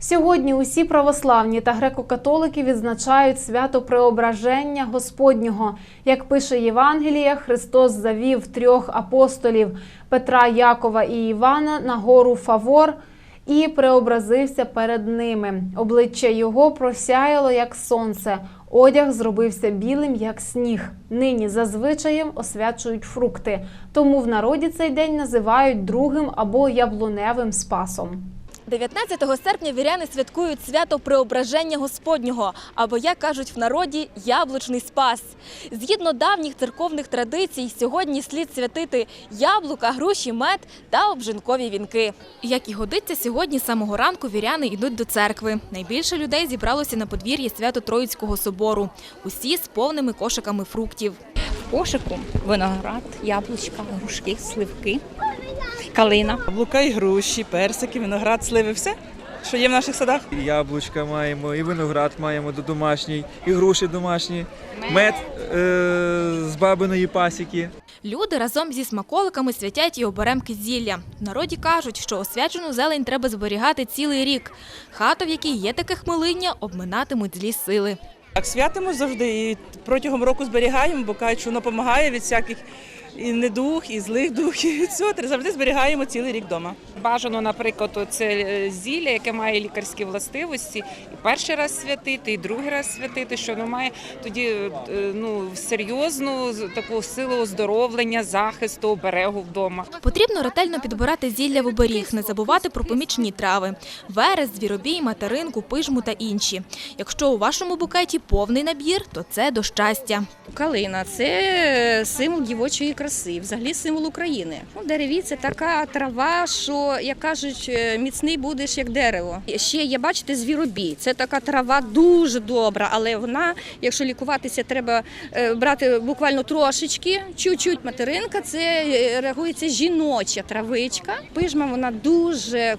Сьогодні усі православні та греко-католики відзначають свято Преображення Господнього. Як пише Євангелія, Христос завів трьох апостолів Петра, Якова і Івана на гору Фавор і преобразився перед ними. Обличчя його просяяло, як сонце. Одяг зробився білим, як сніг. Нині за освячують фрукти. Тому в народі цей день називають другим або яблуневим спасом. 19 серпня віряни святкують свято Преображення Господнього, або, як кажуть в народі, яблучний спас. Згідно давніх церковних традицій, сьогодні слід святити яблука, груші, мед та обжинкові вінки. Як і годиться, сьогодні з самого ранку віряни йдуть до церкви. Найбільше людей зібралося на подвір'ї свято Троїцького собору. Усі з повними кошиками фруктів. Кошику виноград, яблучка, грушки, сливки, калина. Яблука і груші, персики, виноград, сливи, все, що є в наших садах. І яблучка маємо, і виноград маємо до- домашній, і груші домашні, мед е- з бабиної пасіки. Люди разом зі смаколиками святять і оберемки зілля. В народі кажуть, що освячену зелень треба зберігати цілий рік. Хата, в якій є таке хмелиння, обминатимуть злі сили. Так святимо завжди і протягом року зберігаємо, бо кажуть, що воно допомагає від всяких і недух, і злих духів. І все, завжди зберігаємо цілий рік вдома. Бажано, наприклад, це е, зілля, яке має лікарські властивості, і перший раз святити, і другий раз святити, що воно має тоді е, ну, серйозну таку силу оздоровлення, захисту, оберегу вдома. Потрібно ретельно підбирати зілля в оберіг, не забувати про помічні трави – верес, звіробій, материнку, пижму та інші. Якщо у вашому букеті повний набір, то це до щастя. Калина це символ дівочої краси, взагалі символ України. У дереві це така трава, що, як кажуть, е, міцний будеш як дерево. Ще є, бачите, звіробій. Це така трава дуже добра, але вона, якщо лікуватися, треба е, брати буквально трошечки, чуть-чуть материнка. Це е, реагується жіноча травичка. Пижма вона дуже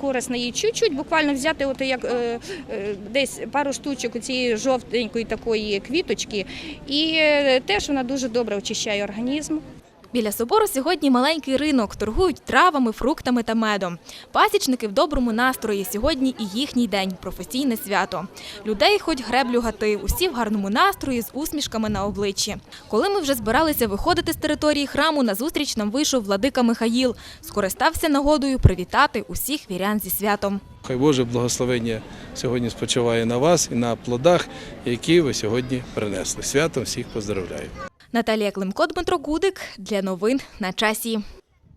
корисна їй чуть-чуть, буквально взяти, от як десь пару штучок цієї жовтенької такої квіточки, і теж вона дуже добре очищає організм. Біля собору сьогодні маленький ринок, торгують травами, фруктами та медом. Пасічники в доброму настрої. Сьогодні і їхній день професійне свято. Людей хоч греблю гати, усі в гарному настрої з усмішками на обличчі. Коли ми вже збиралися виходити з території храму, назустріч нам вийшов владика Михаїл. Скористався нагодою привітати усіх вірян зі святом. Хай Боже благословення сьогодні спочиває на вас і на плодах, які ви сьогодні принесли. Святом всіх поздравляю. Наталія Климко, Дмитро Гудик для новин на часі.